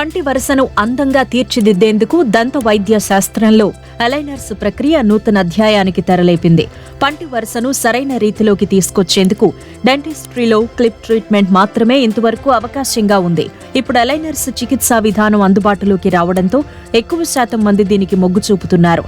పంటి వరుసను అందంగా తీర్చిదిద్దేందుకు దంత వైద్య శాస్త్రంలో అలైనర్స్ ప్రక్రియ నూతన అధ్యాయానికి తెరలేపింది. పంటి వరుసను సరైన రీతిలోకి తీసుకొచ్చేందుకు డెంటిస్ట్రీలో క్లిప్ ట్రీట్మెంట్ మాత్రమే ఇంతవరకు అవకాశంగా ఉంది. ఇప్పుడు అలైనర్స్ చికిత్సా విధానం అందుబాటులోకి రావడంతో ఎక్కువ శాతం మంది దీనికి మొగ్గు చూపుతున్నారు.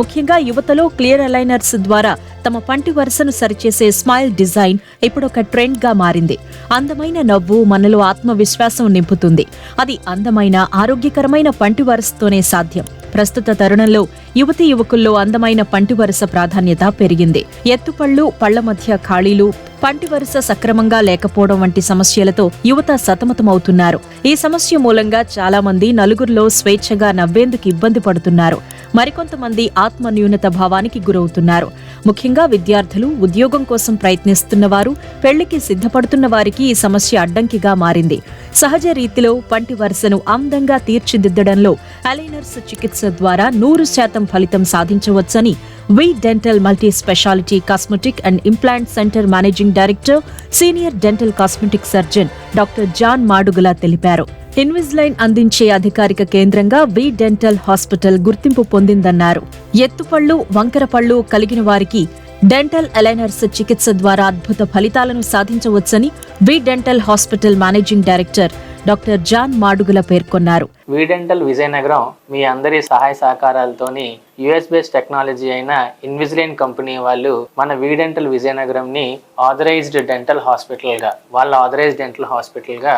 ముఖ్యంగా యువతలో క్లియర్ అలైనర్స్ ద్వారా తమ పంటి వరుసను సరిచేసే స్మైల్ డిజైన్ ఇప్పుడు ఒక ట్రెండ్గా మారింది. అందమైన నవ్వు మనలో ఆత్మవిశ్వాసం నింపుతుంది. అది అందమైన ఆరోగ్యకరమైన పంటి వరుసతోనే సాధ్యం. ప్రస్తుత తరుణంలో యువతీ యువకుల్లో అందమైన పంటి వరుస ప్రాధాన్యత పెరిగింది. ఎత్తుపళ్ళు పళ్ళ మధ్య ఖాళీలు పంటి వరుస సక్రమంగా లేకపోవడం వంటి సమస్యలతో యువత సతమతమవుతున్నారు. ఈ సమస్య మూలంగా చాలా మంది నలుగురిలో స్వేచ్ఛగా నవ్వేందుకు ఇబ్బంది పడుతున్నారు. మరికొంతమంది ఆత్మన్యూనత భావానికి గురవుతున్నారు. ముఖ్యంగా విద్యార్థులు ఉద్యోగం కోసం ప్రయత్నిస్తున్న వారు పెళ్ళికి సిద్ధపడుతున్న వారికి ఈ సమస్య అడ్డంకిగా మారింది. సహజ రీతిలో పంటి వరుసను అందంగా తీర్చిదిద్దడంలో అలైనర్స్ చికిత్స ద్వారా నూరు శాతం ఫలితం సాధించవచ్చని V dental multi speciality cosmetic and implant centre managing director senior dental cosmetic surgeon doctor John Madugula తెలిపారు. ఇన్విజ్లైన్ అందించే అధికారిక కేంద్రంగా వి డెంటల్ హాస్పిటల్ గుర్తింపు పొందిందన్నారు. ఎత్తుపళ్ళు వంకరపళ్ళు కలిగిన వారికి డెంటల్ అలైనర్స్ చికిత్స ద్వారా అద్భుత ఫలితాలను సాధించవచ్చని V dental hospital managing director doctor John Madugula పేర్కొన్నారు. వీడెంటల్ విజయనగరం మీ అందరి సహాయ సహకారాలతోని యుఎస్ బేస్డ్ టెక్నాలజీ అయిన ఇన్విజిలైన్ కంపెనీ వాళ్ళు మన వీడెంటల్ విజయనగరం ని ఆథరైజ్డ్ డెంటల్ హాస్పిటల్గా వాళ్ళ ఆథరైజ్డ్ డెంటల్ హాస్పిటల్గా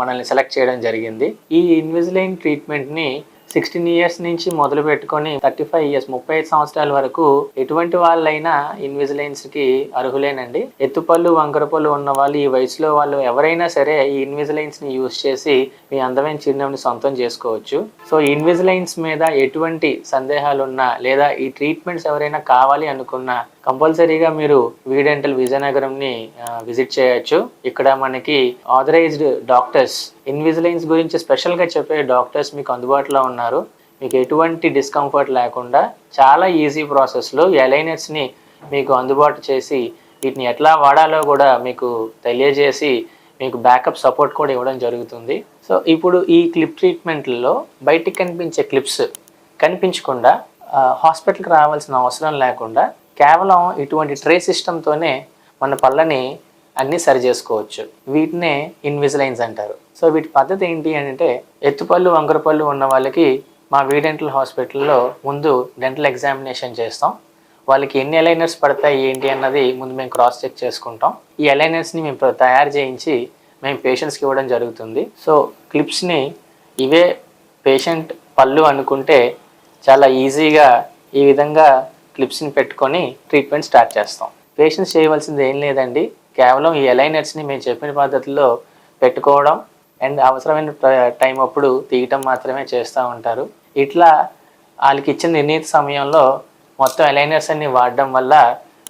మనల్ని సెలెక్ట్ చేయడం జరిగింది. ఈ ఇన్విజిలైన్ ట్రీట్మెంట్ని సిక్స్టీన్ ఇయర్స్ నుంచి మొదలు పెట్టుకొని థర్టీ ఫైవ్ ఇయర్స్ ముప్పై ఐదు సంవత్సరాల వరకు ఎటువంటి వాళ్ళైనా ఇన్విజిలెన్స్కి అర్హులేనండి. ఎత్తుపళ్ళు వంకరపళ్ళు ఉన్న వాళ్ళు ఈ వయసులో వాళ్ళు ఎవరైనా సరే ఈ ఇన్విజిలెన్స్ని యూజ్ చేసి మీ అందమైన చిరునవ్వుని సొంతం చేసుకోవచ్చు. సో ఇన్విజిలెన్స్ ఇన్విజిలైన్స్ మీద ఎటువంటి సందేహాలు ఉన్నా లేదా ఈ ట్రీట్మెంట్స్ ఎవరైనా కావాలి అనుకున్నా కంపల్సరీగా మీరు వీడెంటల్ విజయనగరంని విజిట్ చేయొచ్చు. ఇక్కడ మనకి ఆథరైజ్డ్ డాక్టర్స్ ఇన్విజిలైన్స్ గురించి స్పెషల్గా చెప్పే డాక్టర్స్ మీకు అందుబాటులో ఉన్నారు. మీకు ఎటువంటి డిస్కంఫర్ట్ లేకుండా చాలా ఈజీ ప్రాసెస్లో ఎలైనర్స్ని మీకు అందుబాటు చేసి వీటిని ఎట్లా వాడాలో కూడా మీకు తెలియజేసి మీకు బ్యాకప్ సపోర్ట్ కూడా ఇవ్వడం జరుగుతుంది. సో ఇప్పుడు ఈ క్లిప్ ట్రీట్మెంట్లో బయటికి కనిపించే క్లిప్స్ కనిపించకుండా హాస్పిటల్కి రావాల్సిన అవసరం లేకుండా కేవలం ఇటువంటి ట్రే సిస్టమ్తోనే మన పళ్ళని అన్నీ సరి చేసుకోవచ్చు. వీటినే ఇన్విజిలైన్స్ అంటారు. సో వీటి పద్ధతి ఏంటి అంటే ఎత్తుపళ్ళు వంకరపళ్ళు ఉన్న వాళ్ళకి మా వీ డెంటల్ హాస్పిటల్లో ముందు డెంటల్ ఎగ్జామినేషన్ చేస్తాం. వాళ్ళకి ఎన్ని అలైనర్స్ పడతాయి ఏంటి అన్నది ముందు మేము క్రాస్ చెక్ చేసుకుంటాం. ఈ అలైనర్స్ని మేము తయారు చేయించి మేము పేషెంట్స్కి ఇవ్వడం జరుగుతుంది. సో క్లిప్స్ని ఇవే పేషెంట్ పళ్ళు అనుకుంటే చాలా ఈజీగా ఈ విధంగా క్లిప్స్ని పెట్టుకొని ట్రీట్మెంట్ స్టార్ట్ చేస్తాం. పేషెంట్స్ చేయవలసింది ఏం లేదండి. కేవలం ఈ ఎలైనర్స్ని మేము చెప్పిన పద్ధతిలో పెట్టుకోవడం అండ్ అవసరమైన టైం అప్పుడు తీయటం మాత్రమే చేస్తూ ఉంటారు. ఇట్లా వాళ్ళకి ఇచ్చిన నిర్ణీత సమయంలో మొత్తం ఎలైనర్స్ అన్ని వాడడం వల్ల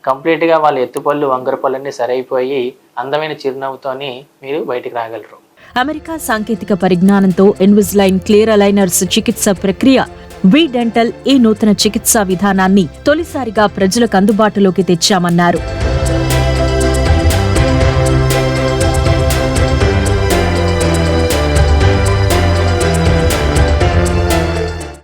కంప్లీట్గా వాళ్ళ ఎత్తుపళ్ళు వంకరపళ్ళు పళ్ళన్నీ సరైపోయి అందమైన చిరునవ్వుతోని మీరు బయటికి రాగలరు. అమెరికా సాంకేతిక పరిజ్ఞానంతో ఇన్విజ్లైన్ క్లియర్ అలైనర్స్ చికిత్స ప్రక్రియ వి డెంటల్ ఈ నూతన చికిత్సా విధానాన్ని తొలిసారిగా ప్రజలకు అందుబాటులోకి తెచ్చామన్నారు.